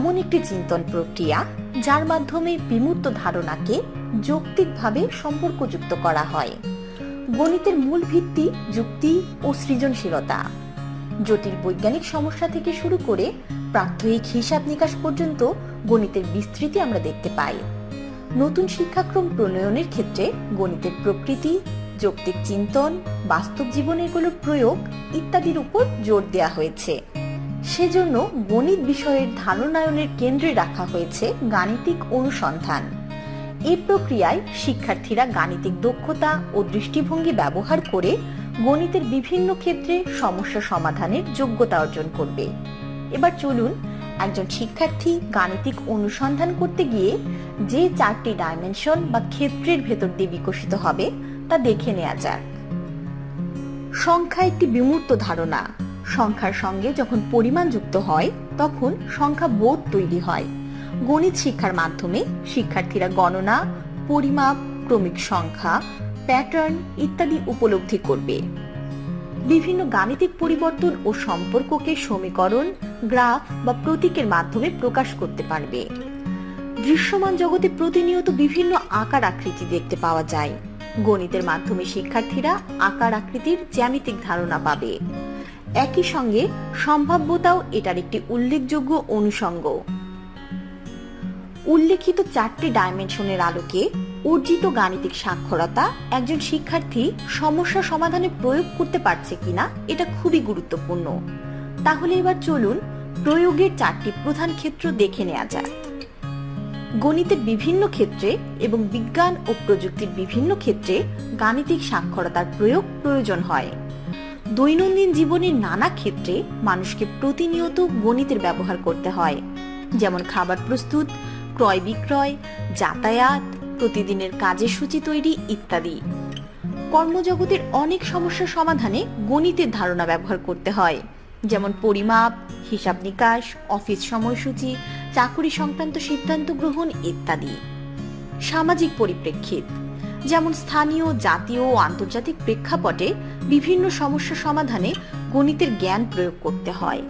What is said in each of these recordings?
এমন একটি চিন্তন প্রক্রিয়া যার মাধ্যমে বিমূর্ত ধারণাকে যৌক্তিকভাবে সম্পর্কযুক্ত করা হয়। গণিতের মূল ভিত্তি যুক্তি ও সৃজনশীলতা। জটিল বৈজ্ঞানিক সমস্যা থেকে শুরু করে প্রাত্যহিক হিসাব নিকাশ পর্যন্ত গণিতের বিস্তৃতি আমরা দেখতে পাই। নতুন শিক্ষাক্রম প্রণয়নের ক্ষেত্রে গণিতের প্রকৃতি, যৌক্তিক চিন্তন, বাস্তব জীবনে এগুলোর প্রয়োগ ইত্যাদির উপর জোর দেওয়া হয়েছে। সেজন্য গণিত বিষয়ের ধারণায়নের কেন্দ্রে রাখা হয়েছে গাণিতিক অনুসন্ধান। এই প্রক্রিয়ায় শিক্ষার্থীরা গাণিতিক দক্ষতা ও দৃষ্টিভঙ্গি ব্যবহার করে গণিতের বিভিন্ন ক্ষেত্রে সমস্যা সমাধানের যোগ্যতা অর্জন করবে। এবার চলুন একজন শিক্ষার্থী গাণিতিক অনুসন্ধান করতে গিয়ে যে চারটি ডাইমেনশন বা ক্ষেত্রের ভেতর দিয়ে বিকশিত হবে তা দেখে নেওয়া যাক। সংখ্যা একটি বিমূর্ত ধারণা। সংখ্যার সঙ্গে যখন পরিমাণ যুক্ত হয়, তখন সংখ্যা বোধ তৈরি হয়। গণিত শিক্ষার মাধ্যমে শিক্ষার্থীরা গণনা, পরিমাপ, ক্রমিক সংখ্যা, প্যাটার্ন ইত্যাদি উপলব্ধি করবে। বিভিন্ন গাণিতিক পরিবর্তন ও সম্পর্ককে সমীকরণ, গ্রাফ বা প্রতীকের মাধ্যমে প্রকাশ করতে পারবে। দৃশ্যমান জগতে প্রতিনিয়ত বিভিন্ন আকার আকৃতি দেখতে পাওয়া যায়। গণিতের মাধ্যমে শিক্ষার্থীরা আকার আকৃতির জ্যামিতিক ধারণা পাবে। একই সঙ্গে সম্ভাব্যতাও এটার একটি উল্লেখযোগ্য অনুষঙ্গ। উল্লেখিত চারটি ডাইমেনশনের আলোকে অর্জিত গাণিতিক সাক্ষরতা একজন শিক্ষার্থী সমস্যা সমাধানে প্রয়োগ করতে পারছে কিনা এটা খুবই গুরুত্বপূর্ণ। তাহলে এবার চলুন প্রয়োগের চারটি প্রধান ক্ষেত্র দেখে নেওয়া যায় গণিতের বিভিন্ন ক্ষেত্রে এবং বিজ্ঞান ও প্রযুক্তির বিভিন্ন ক্ষেত্রে গাণিতিক সাক্ষরতার প্রয়োগ প্রয়োজন হয়। দৈনন্দিন জীবনের নানা ক্ষেত্রে মানুষকে প্রতিনিয়ত গণিতের ব্যবহার করতে হয়। যেমন খাবার প্রস্তুত, ক্রয় বিক্রয়, যাতায়াত, প্রতিদিনের কাজের সূচি তৈরি ইত্যাদি। কর্মজগতের অনেক সমস্যা সমাধানে গণিতের ধারণা ব্যবহার করতে হয়। যেমন পরিমাপ, হিসাব নিকাশ, অফিস সময়সূচি, চাকুরি সংক্রান্ত সিদ্ধান্ত গ্রহণ ইত্যাদি। সামাজিক পরিপ্রেক্ষিত যেমন স্থানীয় জাতীয় ও আন্তর্জাতিক প্রেক্ষাপটে বিভিন্ন সমস্যা সমাধানে গণিতের জ্ঞান প্রয়োগ করতে হয়।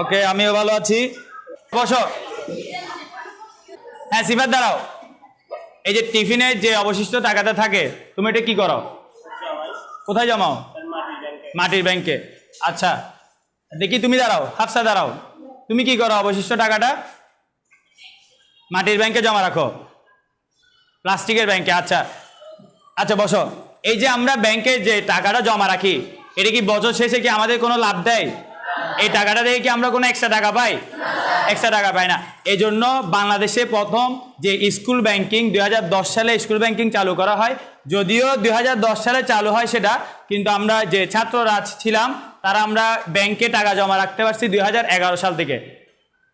ওকে, আমিও ভালো আছি। বসো। হ্যাঁ সিফাত দাঁড়াও। এই যে টিফিনের যে অবশিষ্ট টাকাটা থাকে, তুমি এটা কি করো? কোথায় জমাও? মাটির ব্যাংকে। আচ্ছা দেখি তুমি দাঁড়াও, হাফসা দাঁড়াও। তুমি কি করো অবশিষ্ট টাকাটা? মাটির ব্যাংকে জমা রাখো। প্লাস্টিকের ব্যাংকে আচ্ছা। আচ্ছা বসো। এই যে আমরা ব্যাংকে যে টাকাটা জমা রাখি, এটা কি বছর শেষে কি আমাদের কোনো লাভ দেয়? এই টাকাটা দিয়ে কি আমরা কোনো এক্সট্রা টাকা পাই? এক্সট্রা টাকা পাই না। এই জন্য বাংলাদেশে প্রথম যে স্কুল ব্যাংকিং দুই হাজার দশ সালে স্কুল ব্যাংকিং চালু করা হয়, যদিও দুই হাজার দশ সালে চালু হয় সেটা, কিন্তু আমরা যে ছাত্ররা ছিলাম, তারা আমরা ব্যাংকে টাকা জমা রাখতে পারছি দুই হাজার এগারো সাল থেকে।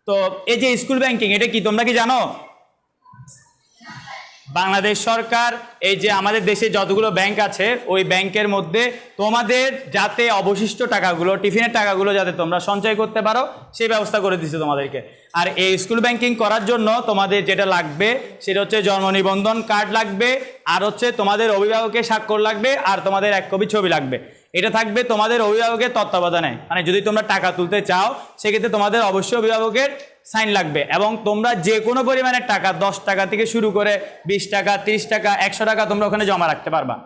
তো এই যে স্কুল ব্যাংকিং এটা কি তোমরা কি জানো? বাংলাদেশ সরকার, এই যে আমাদের দেশে যতগুলো ব্যাংক আছে, ওই ব্যাংকের মধ্যে তোমাদের যাতে অবশিষ্ট টাকাগুলো, টিফিনের টাকাগুলো যাতে তোমরা সঞ্চয় করতে পারো, সেই ব্যবস্থা করে দিচ্ছে তোমাদেরকে। আর এই স্কুল ব্যাংকিং করার জন্য তোমাদের যেটা লাগবে, সেটা হচ্ছে জন্ম নিবন্ধন কার্ড লাগবে, আর হচ্ছে তোমাদের অভিভাবকের স্বাক্ষর লাগবে, আর তোমাদের এক কপি ছবি লাগবে। এটা থাকবে তোমাদের অভিভাবকের তত্ত্বাবধানে। মানে যদি তোমরা টাকা তুলতে চাও, সেক্ষেত্রে তোমাদের অবশ্যই অভিভাবকের সাইন লাগবে এবং তোমরা যে কোনো পরিমাণের টাকা, দশ টাকা থেকে শুরু করে বিশ টাকা, তিরিশ টাকা, একশো টাকা তোমরা ওখানে জমা রাখতে পারবা।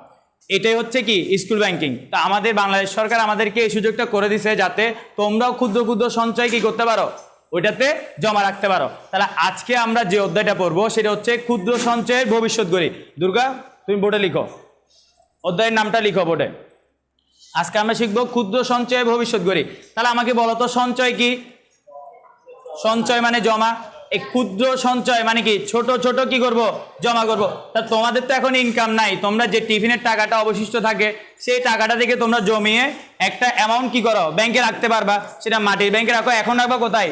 এটাই হচ্ছে কি, স্কুল ব্যাংকিং। তা আমাদের বাংলাদেশ সরকার আমাদেরকে এই সুযোগটা করে দিছে যাতে তোমরাও ক্ষুদ্র ক্ষুদ্র সঞ্চয় কি করতে পারো, ওইটাতে জমা রাখতে পারো। তাহলে আজকে আমরা যে অধ্যায়টা পড়ব, সেটা হচ্ছে ক্ষুদ্র সঞ্চয়ের ভবিষ্যৎ গড়ি। দুর্গা, তুমি বোর্ডে লিখো। অধ্যায়ের নামটা লিখো বোর্ডে। আজকে আমরা শিখব ক্ষুদ্র সঞ্চয়ের ভবিষ্যৎ গড়ি। তাহলে আমাকে বলো তো, সঞ্চয় কি? সঞ্চয় মানে জমা। এই ক্ষুদ্র সঞ্চয় মানে কি? ছোট ছোট কি করব? জমা করব। তা তোমাদের তো এখন ইনকাম নাই। তোমরা যে টিফিনের টাকাটা অবশিষ্ট থাকে, সেই টাকাটা থেকে তোমরা জমিয়ে একটা অ্যামাউন্ট কি করো? ব্যাংকে রাখতে পারবা। সেটা মাটির ব্যাংকে রাখো। এখন রাখবা কোথায়?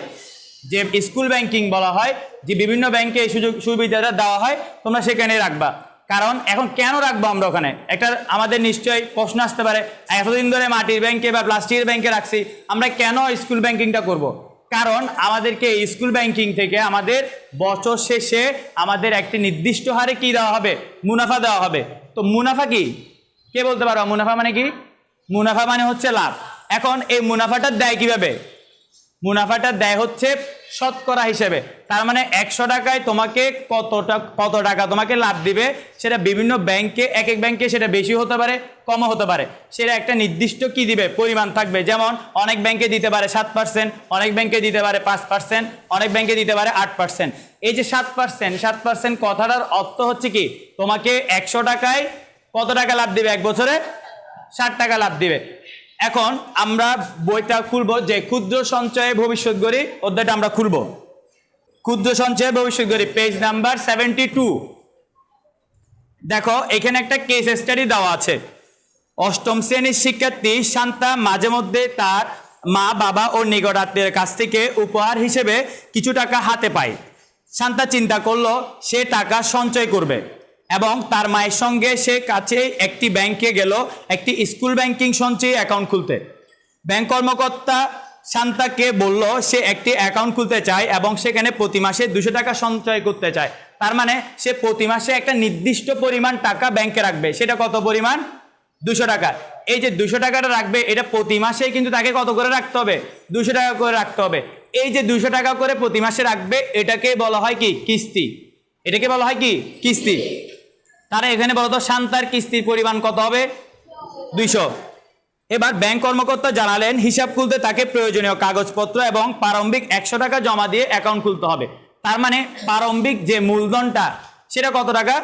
যে স্কুল ব্যাংকিং বলা হয়, যে বিভিন্ন ব্যাংকে এই সুযোগ সুবিধাটা দেওয়া হয়, তোমরা সেখানে রাখবা। কারণ এখন কেন রাখব আমরা ওখানে? একটা আমাদের নিশ্চয়ই প্রশ্ন আসতে পারে, এতদিন ধরে মাটির ব্যাংকে বা প্লাস্টিকের ব্যাংকে রাখছি, আমরা কেন স্কুল ব্যাংকিংটা করব। কারণ আমাদেরকে স্কুল ব্যাংকিং থেকে আমাদের বছর শেষে আমাদের একটি নির্দিষ্ট হারে কি দেওয়া হবে? মুনাফা দেওয়া হবে। তো মুনাফা কি? কে বলতে পারো? মুনাফা মানে কি? মুনাফা মানে হচ্ছে লাভ। এখন এই মুনাফাটা দেয় কীভাবে? মুনাফাটা দেয় হচ্ছে শতকরা হিসেবে। তার মানে একশো টাকায় তোমাকে কত টাকা কত টাকা তোমাকে লাভ দিবে, সেটা বিভিন্ন ব্যাংকে এক এক ব্যাংকে সেটা বেশি হতে পারে, কমও হতে পারে। সেটা একটা নির্দিষ্ট কি দিবে? পরিমাণ থাকবে। যেমন অনেক ব্যাংকে দিতে পারে সাত পার্সেন্ট অনেক ব্যাংকে দিতে পারে পাঁচ পার্সেন্ট অনেক ব্যাংকে দিতে পারে আট পার্সেন্ট এই যে সাত পার্সেন্ট সাত পার্সেন্ট কথাটার অর্থ হচ্ছে কি? তোমাকে একশো টাকায় কত টাকা লাভ দিবে? এক বছরে ষাট টাকা লাভ দিবে। এখন আমরা বইটা খুলবো যে ক্ষুদ্র সঞ্চয়ে ভবিষ্যৎ গড়ি, অধ্যায়টা আমরা খুলবো। ক্ষুদ্র সঞ্চয়ে ভবিষ্যৎ গড়ি পেজ নাম্বার সেভেন্টি টু দেখো, এখানে একটা কেস স্টাডি দেওয়া আছে। অষ্টম শ্রেণির শিক্ষার্থী শান্তা মাঝে মধ্যে তার মা, বাবা ও নিকটাত্মীয়ের কাছ থেকে উপহার হিসেবে কিছু টাকা হাতে পায়। শান্তা চিন্তা করল, সে টাকা সঞ্চয় করবে। এবং তার মায়ের সঙ্গে সে কাছে একটি ব্যাংকে গেল, একটি স্কুল ব্যাংকিং সঞ্চয়ী অ্যাকাউন্ট খুলতে। ব্যাংক কর্মকর্তা শান্তাকে বলল, সে একটি অ্যাকাউন্ট খুলতে চায় এবং সেখানে প্রতি মাসে দুশো টাকা সঞ্চয় করতে চায়। তার মানে সে প্রতি মাসে একটা নির্দিষ্ট পরিমাণ টাকা ব্যাংকে রাখবে। সেটা কত পরিমাণ? দুশো টাকা। এই যে দুশো টাকাটা রাখবে, এটা প্রতি মাসে কিন্তু তাকে কত করে রাখতে হবে? দুশো টাকা করে রাখতে হবে। এই যে দুশো টাকা করে প্রতি মাসে রাখবে, এটাকে বলা হয় কি? কিস্তি। এটাকে বলা হয় কি? কিস্তি। তারা এখানে বলতো, শান্তার কিস্তির পরিমাণ কত হবে? দুইশো। এবার ব্যাংক কর্মকর্তা জানালেন, হিসাব খুলতে তাকে প্রয়োজনীয় কাগজপত্র এবং প্রারম্ভিক একশো টাকা জমা দিয়ে অ্যাকাউন্ট খুলতে হবে। তার মানে প্রারম্ভিক যে মূলধনটা, সেটা কত টাকা?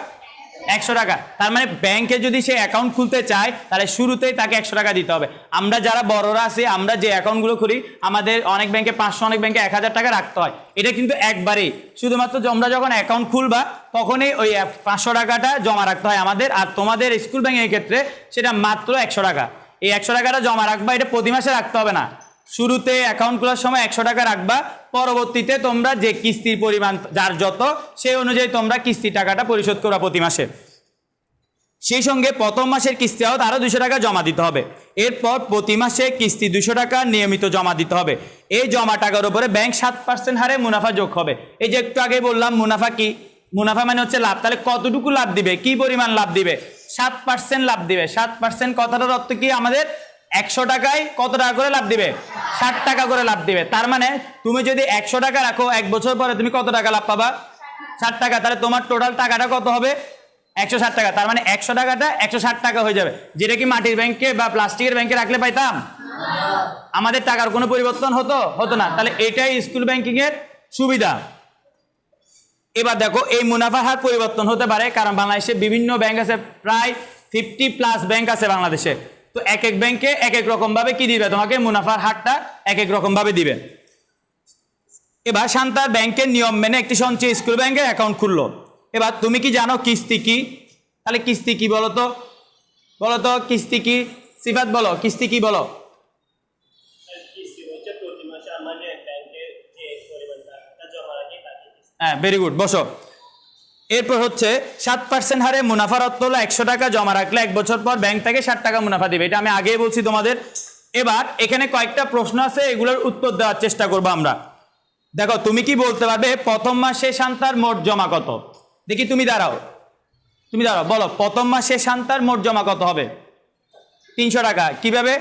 একশো টাকা। তার মানে ব্যাংকে যদি সে অ্যাকাউন্ট খুলতে চায়, তাহলে শুরুতেই তাকে একশো টাকা দিতে হবে। আমরা যারা বড়রা আছি, আমরা যে অ্যাকাউন্টগুলো খুলি, আমাদের অনেক ব্যাংকে পাঁচশো, অনেক ব্যাংকে এক হাজার টাকা রাখতে হয়। এটা কিন্তু একবারেই। শুধুমাত্র আমরা যখন অ্যাকাউন্ট খুলবা, তখনই ওই পাঁচশো টাকাটা জমা রাখতে হয় আমাদের। আর তোমাদের স্কুল ব্যাংকের ক্ষেত্রে সেটা মাত্র একশো টাকা। এই একশো টাকাটা জমা রাখবা, এটা প্রতি মাসে রাখতে হবে না। শুরুতে অ্যাকাউন্ট খোলার সময় একশো টাকা রাখবা। পরবর্তীতে তোমরা যে কিস্তির পরিমাণ, যার যত সেই অনুযায়ী তোমরা কিস্তি টাকাটা পরিশোধ করবা প্রতি মাসে। সেই সঙ্গে প্রথম মাসের কিস্তি আওত আরও দুশো টাকা জমা দিতে হবে। এরপর প্রতি মাসে কিস্তি দুশো টাকা নিয়মিত জমা দিতে হবে। এই জমা টাকার উপরে ব্যাংক সাত পার্সেন্ট হারে মুনাফা যোগ হবে। এই যে একটু আগে বললাম, মুনাফা কি? মুনাফা মানে হচ্ছে লাভ। তাহলে কতটুকু লাভ দিবে? কি পরিমাণ লাভ দিবে? সাত পার্সেন্ট লাভ দিবে। সাত পার্সেন্ট কথাটার অর্থ কি? আমাদের একশো টাকায় কত টাকা করে লাভ দিবে? ষাট টাকা করে লাভ দিবে। তার মানে তুমি যদি একশো টাকা রাখো, এক বছর পরে তুমি কত টাকা লাভ পাবা? ষাট টাকা। তাহলে তোমার টোটাল টাকাটা কত হবে? একশো ষাট টাকা। তার মানে একশো টাকাটা একশো ষাট টাকা হয়ে যাবে। যেটা কি মাটির ব্যাংকে বা প্লাস্টিকের ব্যাংকে রাখলে পাইতাম? আমাদের টাকার কোনো পরিবর্তন হতো? হতো না। তাহলে এটাই স্কুল ব্যাংকিং এর সুবিধা। এবার দেখো, এই মুনাফার হার পরিবর্তন হতে পারে, কারণ বাংলাদেশে বিভিন্ন ব্যাংক আছে, প্রায় ফিফটি প্লাস ব্যাংক আছে বাংলাদেশে। তো এক এক ব্যাংকে এক এক রকম ভাবে কি দিবে তোমাকে? মুনাফার হারটা এক এক রকম ভাবে দিবে। এবার শান্তার ব্যাংকের নিয়ম মেনে একটি সঞ্চয় স্কুল ব্যাংকের অ্যাকাউন্ট খুললো। এবার তুমি কি জানো কিস্তি কি? তাহলে কিস্তি কি বলো তো? বলো তো কিস্তি কি? সিফাত বলো, কিস্তি কি বলো? ব্যাংকে হ্যাঁ ভেরি গুড বসো। এরপর হচ্ছে সাত পার্সেন্ট হারে মুনাফার অর্থ হলো একশো টাকা, জমা রাখলে এক বছর পর ব্যাংক থেকে ষাট টাকা মুনাফা দিবে। এটা আমি আগেই বলছি তোমাদের। এবার এখানে কয়েকটা প্রশ্ন আছে, এগুলোর উত্তর দেওয়ার চেষ্টা করব আমরা। দেখো, তুমি কি বলতে পারবে, প্রথম মাসে শান্তার মোট জমা কত? দেখি তুমি দাঁড়াও। তুমি দাঁড়াও, বলো, প্রথম মাসে শান্তার মোট জমা কত হবে? তিনশো টাকা। কীভাবে?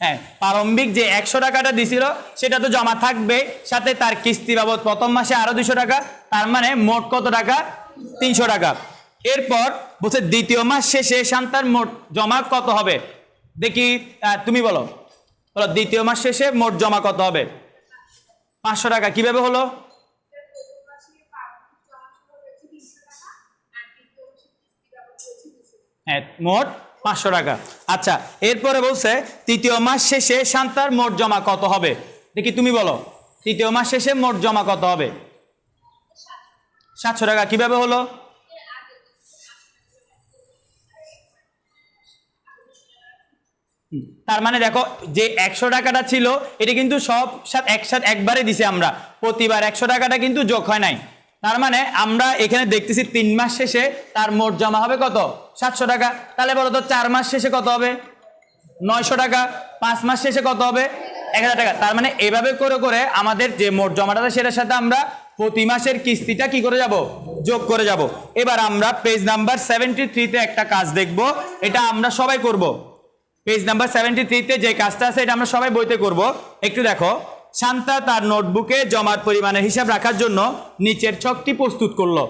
হ্যাঁ প্রারম্ভিক যে একশো টাকাটা দিছিল, সেটা তো জমা থাকবে। সাথে তার কিস্তি বাবদ প্রথম মাসে আরও দুশো টাকা, তার মানে মোট কত টাকা? তিনশো টাকা। এরপর বলছে দ্বিতীয় মাস শেষে শান্তার মোট জমা কত হবে? দেখি তুমি বলো। বলো, দ্বিতীয় মাস শেষে মোট জমা কত হবে? পাঁচশো টাকা। কীভাবে হলো? হ্যাঁ মোট পাঁচশো টাকা। আচ্ছা এরপরে বলছে, তৃতীয় মাস শেষে শান্তার মোট জমা কত হবে? দেখি তুমি বলো, তৃতীয় মাস শেষে মোট জমা কত হবে? সাতশো টাকা, কীভাবে হলো? তার মানে দেখো, যে একশো টাকাটা ছিল, এটা কিন্তু সব সাথে একসাথে একবারে দিছে আমরা। প্রতিবার একশো টাকাটা কিন্তু যোগ হয় নাই। তার মানে আমরা এখানে দেখতেছি তিন মাস শেষে তার মোট জমা হবে কত? সাতশো টাকা। তাহলে বলো তো, চার মাস শেষে কত হবে? নয়শো টাকা। পাঁচ মাস শেষে কত হবে? এক হাজার টাকা। তার মানে এভাবে করে করে আমাদের যে মোট জমাটা সেটার সাথে আমরা প্রতি মাসের কিস্তিটা কি করে যাব? যোগ করে যাব। এবার আমরা পেজ নাম্বার সেভেন্টি থ্রিতে একটা কাজ দেখব। এটা আমরা সবাই করব। পেজ নাম্বার সেভেন্টি থ্রিতে যে কাজটা আছে এটা আমরা সবাই বইতে করব। একটু দেখো। শান্তা তার নোটবুকে জমার পরিমাণের হিসাব রাখার জন্য নিচের ছকটি প্রস্তুত করল।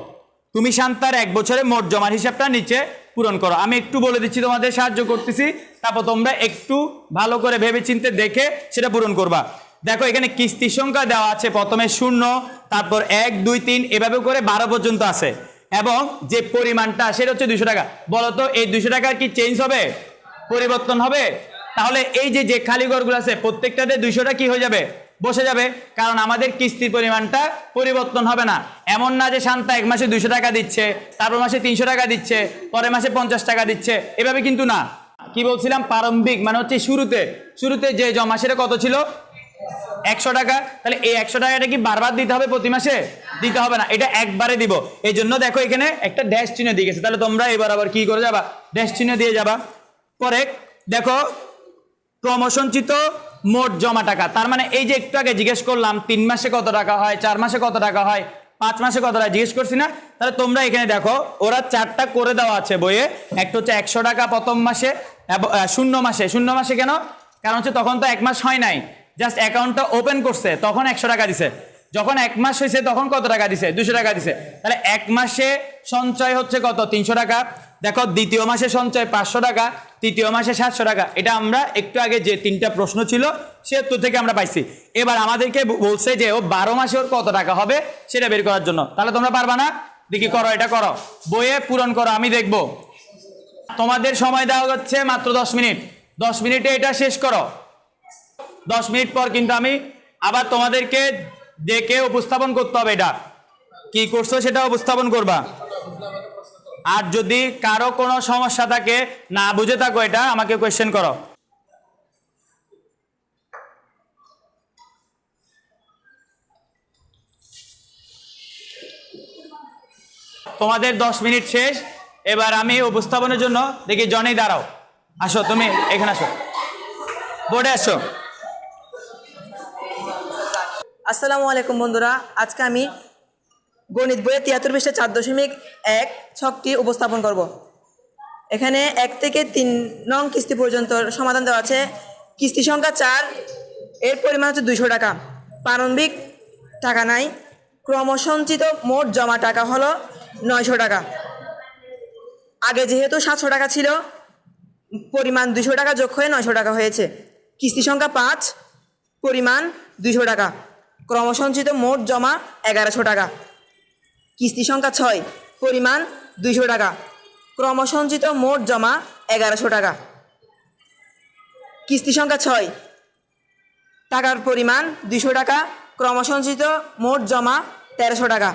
তুমি শান্তার এক বছরে মোট জমার হিসাবটা নিচে পূরণ করো। আমি একটু বলে দিচ্ছি, তোমাদের সাহায্য করতেছি। তারপর তোমরা একটু ভালো করে ভেবে চিনতে দেখে সেটা পূরণ করবা। দেখো, এখানে কিস্তির সংখ্যা দেওয়া আছে। প্রথমে শূন্য, তারপর এক, দুই, তিন, এভাবে করে বারো পর্যন্ত আছে। এবং যে পরিমাণটা, সেটা হচ্ছে দুশো টাকা। বলতো, এই দুশো টাকা কি চেঞ্জ হবে? পরিবর্তন হবে? তাহলে এই যে যে খালি ঘরগুলো আছে, প্রত্যেকটাতে দুইশোটা কি হয়ে যাবে? বসে যাবে, কারণ আমাদের কিস্তির পরিমাণটা পরিবর্তন হবে না। এমন না যে শান্তা এক মাসে দুইশো টাকা দিচ্ছে, তারপর মাসে তিনশো টাকা দিচ্ছে, পরের মাসে পঞ্চাশ টাকা দিচ্ছে, এভাবে কিন্তু না। কি বলছিলাম? প্রারম্ভিক মানে হচ্ছে শুরুতে শুরুতে যে জমা সেটা কত ছিল? একশো টাকা। তাহলে এই একশো টাকাটা কি বারবার দিতে হবে প্রতি মাসে? দিতে হবে না, এটা একবারে দিব। এই জন্য দেখো এখানে একটা ড্যাশ চিহ্ন দিয়ে গেছে। তাহলে তোমরা এবার আবার কি করে যাবা? ড্যাশ চিহ্ন দিয়ে যাবা। পরে দেখো ক্রমসঞ্চিত মোট জমা টাকা। তার মানে এই যে একটু আগে জিজ্ঞেস করলাম, তিন মাসে কত টাকা হয়, চার মাসে কত টাকা হয়, পাঁচ মাসে কত টাকা জিজ্ঞেস করছি না? তাহলে তোমরা এখানে দেখো, ওরা চারটা করে দেওয়া আছে বইয়ে। একটা হচ্ছে একশো টাকা প্রথম মাসে শূন্য মাসে। শূন্য মাসে কেন? কারণ হচ্ছে তখন তো এক মাস হয় নাই। জাস্ট অ্যাকাউন্টটা ওপেন করছে, তখন একশো টাকা দিছে। যখন এক মাস হয়েছে, তখন কত টাকা দিছে? দুশো টাকা দিছে। তাহলে এক মাসে সঞ্চয় হচ্ছে কত? তিনশো টাকা। দেখো, দ্বিতীয় মাসে সঞ্চয় পাঁচশো টাকা, তৃতীয় মাসে সাতশো টাকা। এটা আমরা একটু আগে যে তিনটা প্রশ্ন ছিল সে উত্তর থেকে আমরা পাইছি। এবার আমাদেরকে বলছে যে, ও, বারো মাসে ওর কত টাকা হবে সেটা বের করার জন্য। তাহলে তোমরা পারবা না? দেখি করো, এটা করো। বইয়ে পূরণ করো, আমি দেখব। তোমাদের সময় দেওয়া হচ্ছে মাত্র দশ মিনিট। দশ মিনিটে এটা শেষ করো। দশ মিনিট পর কিন্তু আমি আবার তোমাদেরকে ডেকে উপস্থাপন করতে হবে এটা। কি করছ সেটা উপস্থাপন করবা? আর যদি কারও কোনো সমস্যা থাকে, না বুঝে থাকো এটা, আমাকে কোয়েশ্চেন করো। তোমাদের দশ মিনিট শেষ, এবার আমি উপস্থাপনের জন্য দেখি জনেই দাঁড়াও। আসো, তুমি এখানে আসো। বোর্ডে আসো। আসসালামু আলাইকুম বন্ধুরা, আজকে আমি গণিত বইয়ের তিয়াত্তর পৃষ্ঠা চার দশমিক এক ছকটি উপস্থাপন করব। এখানে এক থেকে তিন নং কিস্তি পর্যন্ত সমাধান দেওয়া আছে। কিস্তি সংখ্যা চার, এর পরিমাণ হচ্ছে দুইশো টাকা। প্রারম্ভিক টাকা নাই, ক্রমসঞ্চিত মোট জমা টাকা হলো নয়শো টাকা। আগে যেহেতু সাতশো টাকা ছিল, পরিমাণ দুশো টাকা যোগ হয়ে নয়শো টাকা হয়েছে। কিস্তি সংখ্যা পাঁচ, পরিমাণ দুইশো টাকা। ক্রমসঞ্চিত মোট জমা এগারোশো টাকা। কিস্তি সংখ্যা ছয়, পরিমাণ দুইশো টাকা। ক্রমসঞ্চিত মোট জমা এগারোশো টাকা। কিস্তি সংখ্যা ছয়, টাকার পরিমাণ দুইশো টাকা, ক্রমসঞ্চিত মোট জমা তেরোশো টাকা।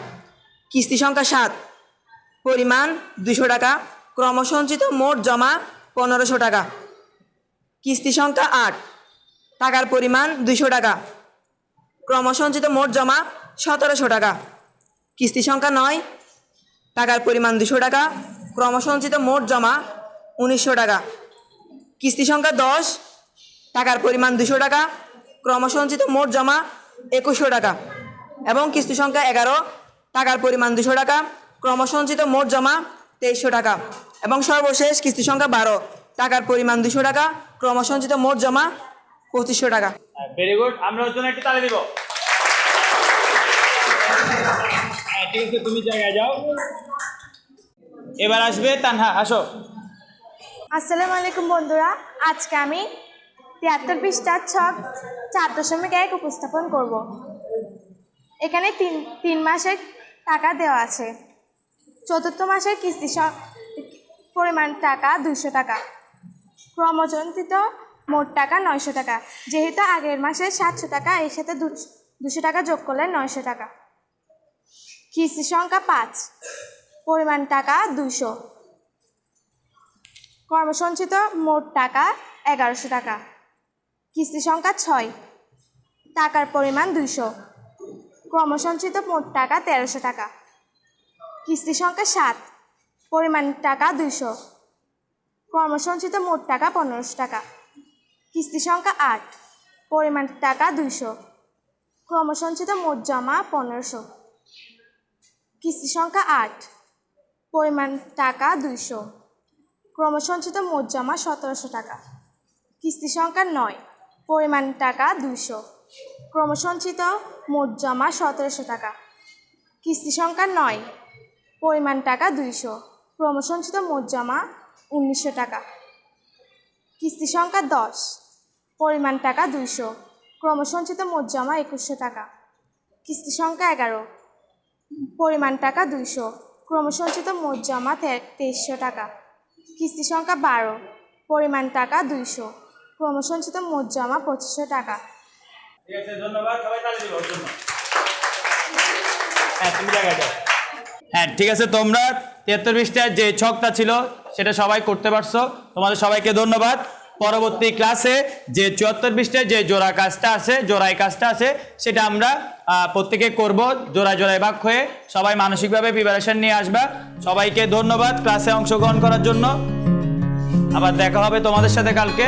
কিস্তি সংখ্যা সাত, পরিমাণ দুইশো টাকা, ক্রমসঞ্চিত মোট জমা পনেরোশো টাকা। কিস্তি সংখ্যা আট, টাকার পরিমাণ দুইশো টাকা, ক্রমসঞ্চিত মোট জমা সতেরোশো টাকা। কিস্তি সংখ্যা নয়, টাকার পরিমাণ দুশো টাকা, ক্রমসঞ্চিত মোট জমা উনিশশো টাকা। কিস্তি সংখ্যা দশ, টাকার পরিমাণ দুশো টাকা, ক্রমসঞ্চিত মোট জমা একুশশো টাকা। এবং কিস্তি সংখ্যা এগারো, টাকার পরিমাণ দুশো টাকা, ক্রমসঞ্চিত মোট জমা তেইশশো টাকা। এবং সর্বশেষ কিস্তি সংখ্যা বারো, টাকার পরিমাণ দুশো টাকা, ক্রমসঞ্চিত মোট জমা পঁচিশশো টাকা। ভেরি গুড আমরা জন্য একটু তালে দিব হ্যাঁ ঠিক তুমি জায়গায় যাও। এবার আসবে তানহা, আসো। আসসালামু আলাইকুম বন্ধুরা, আজকে আমি তিয়াত্তর পৃষ্ঠার ছক চার দশমিক এক উপস্থাপন করব। এখানে তিন তিন মাসের টাকা দেওয়া আছে। চতুর্থ মাসের কিস্তি পরিমাণ টাকা দুইশো টাকা। ক্রমজন্তিত মোট টাকা নয়শো টাকা। যেহেতু আগের মাসে সাতশো টাকা, এর সাথে দুশো টাকা যোগ করলে নয়শো টাকা। কিস্তি সংখ্যা পাঁচ। পরিমাণ টাকা দুইশো। কর্মসঞ্চিত মোট টাকা এগারোশো টাকা। কিস্তি সংখ্যা ছয়। টাকার পরিমাণ দুইশো। ক্রমসঞ্চিত মোট টাকা তেরোশো টাকা। কিস্তি সংখ্যা সাত। পরিমাণ টাকা দুইশো। কর্মসঞ্চিত মোট টাকা পনেরোশো টাকা। কিস্তি সংখ্যা আট। পরিমাণ টাকা দুইশো। ক্রমসঞ্চিত মোট জমা পনেরোশো। কিস্তি সংখ্যা আট। পরিমাণ টাকা দুইশো। ক্রমসঞ্চিত মোট জমা সতেরোশো টাকা। কিস্তি সংখ্যা নয়, পরিমাণ টাকা দুইশো। ক্রমসঞ্চিত মোট জমা সতেরোশো টাকা। কিস্তি সংখ্যা নয়, পরিমাণ টাকা দুইশো। ক্রমসঞ্চিত মোট জমা উনিশশো টাকা। কিস্তি সংখ্যা দশ, পরিমাণ টাকা দুইশো। ক্রমসঞ্চিত মোট জমা একুশশো টাকা। কিস্তি সংখ্যা এগারো পরিমাণ টাকা দুইশো। ক্রমসঞ্চিত মোট জমা তেইশশো টাকা। কিস্তি সংখ্যা বারো। পরিমাণ টাকা দুইশো। ক্রমসঞ্চিত মোট জমা পঁচিশশো টাকা। হ্যাঁ হ্যাঁ ঠিক আছে, তোমরা তিয়াত্তর পৃষ্ঠার যে ছকটা ছিল, সেটা সবাই করতে পারছ। তোমাদের সবাইকে ধন্যবাদ। পরবর্তী ক্লাসে যে চুয়াত্তর পৃষ্ঠের যে জোড়া কাজটা আছে, জোড়াই কাজটা আছে, সেটা আমরা প্রত্যেকে করব। জোড়ায় জোড়ায় ভাগ হয়ে সবাই মানসিকভাবে প্রিপারেশন নিয়ে আসবা। সবাইকে ধন্যবাদ ক্লাসে অংশগ্রহণ করার জন্য। আবার দেখা হবে তোমাদের সাথে কালকে।